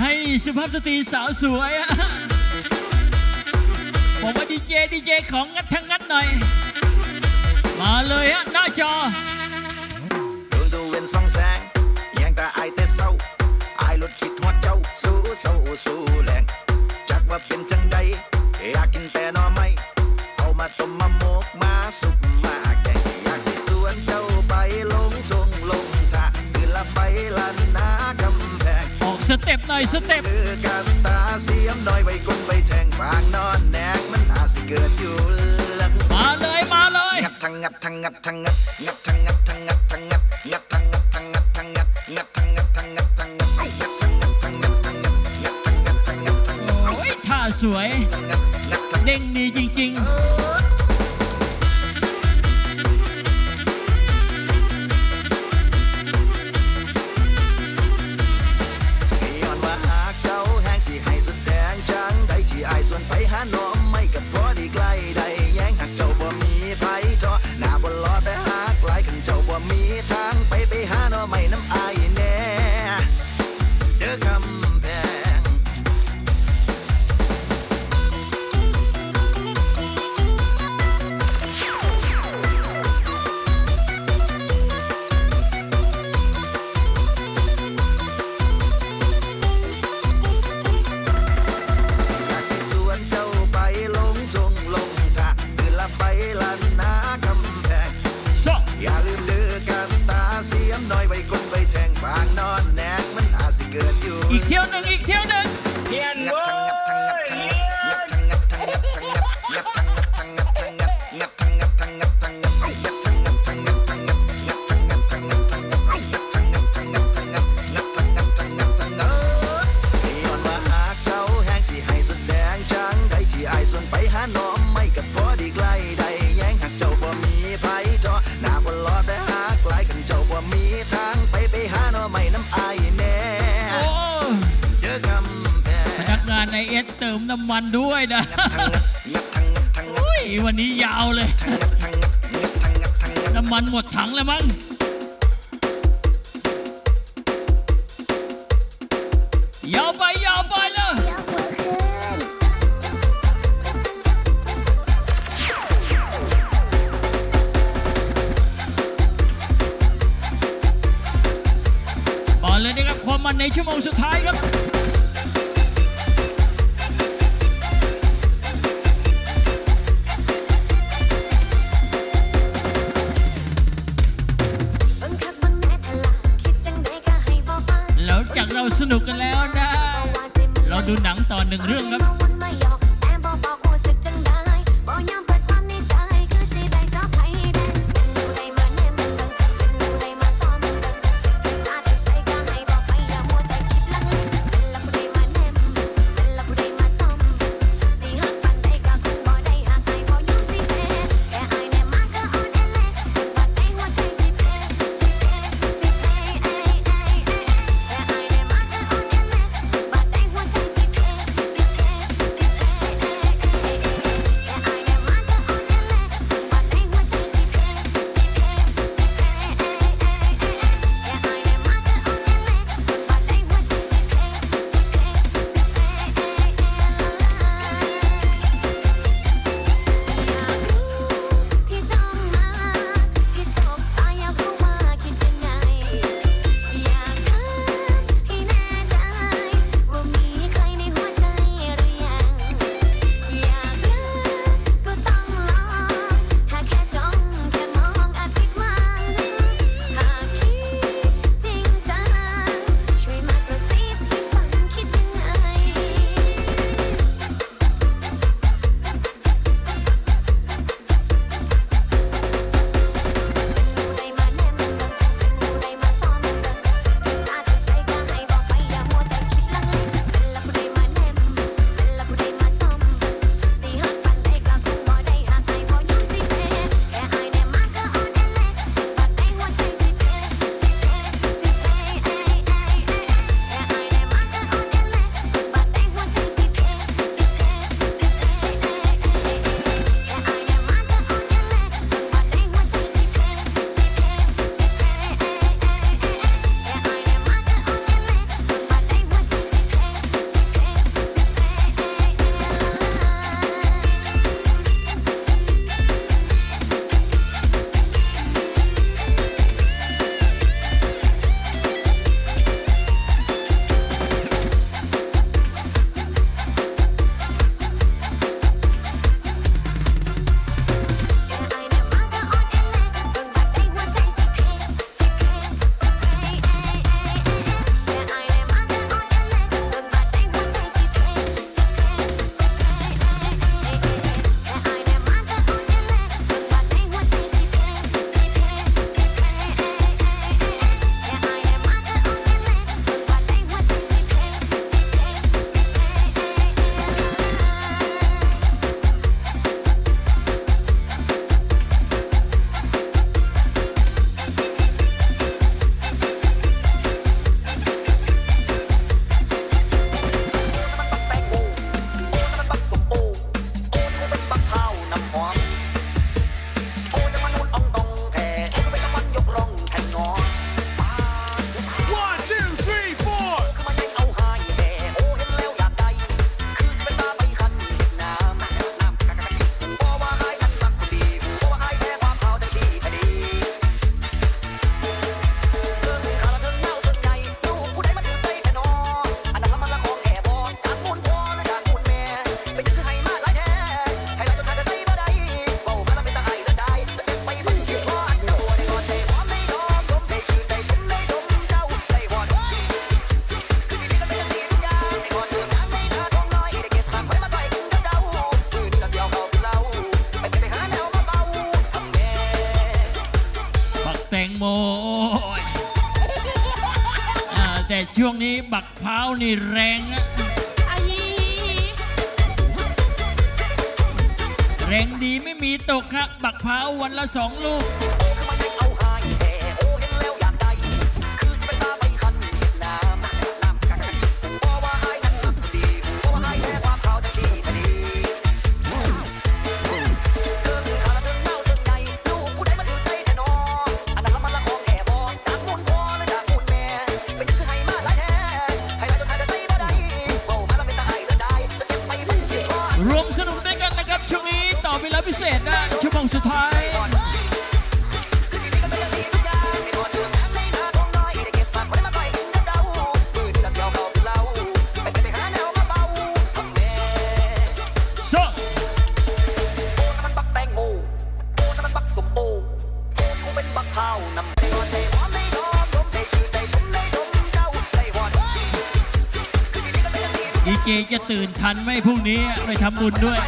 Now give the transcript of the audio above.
ให้สุภาพสตรีสาวสวยอะบอกว่าดีเจดีเจของงัดทั้งงัดหน่อย มาเลยฮะหน้าจอดูดูเว้นสองแสงยังแต่ไอายแต่เศร้าไอายลดคิดฮอดเจ้า สู้เศร้าสู้แรงจักว่าเป็นจังใดอยากกินแต่นอไม่เอามาต้มมาหมกมาสุก หน่อยสเต็ปคือกันตาเสียมน้อยไว้กลไปแทงฟางนอนแนกมันอาจสิเกิดอยู่ลังมาเลยมาเลยงัดทั้งงัดทั้งงัดทั้งงัดงัดทั้งงัดทั้งงัดทั้งงัดงัดทั้งงัดทั้งงัดทั้งงัดงัดทั้งงัดทั้งงัดทั้งงัดงัดทั้งงัดทั้งงัดทั้งงัดงัดทั้งงัดทั้งงัดทั้งงัดโอ้ยท่าสวยงัดงัดทั้งเด้งดีจริงย้ น้อยไว้กุ้งไว้แทงฟางนอนแนกมันอาจสิเกิดอยู่ อีกเที่ยวหนึ่งอีกเที่ยวหนึ่งานในเอสเติมน้ำมันด้วยนะงัดทั้งงัดทั้งงัดทั้งงัดอุ้ยวันนี้ยาวเลยทั้งงัดทั้งงัดงัดทั้งงัดทั้งงัดน้ำมันหมดถังแล้วมั้งยาวไปยาวไปเลยยกมือขึ้นก่อนเลยนะครับความมันในชั่วโมงสุดท้ายครับบั สนุกกันแล้วนะว่าเจ็บเราดูหนังต่อหนึ่งเรื่องครับ แตงโม่แต่ช่วงนี้บักเพ้านี่แรงนะแรงดีไม่มีตกครับ บักเพ้าวันละสองลูก สุดท้ายดีเจจะตื่นทันไหมพรุ่งนี้ไปทำบุญด้วย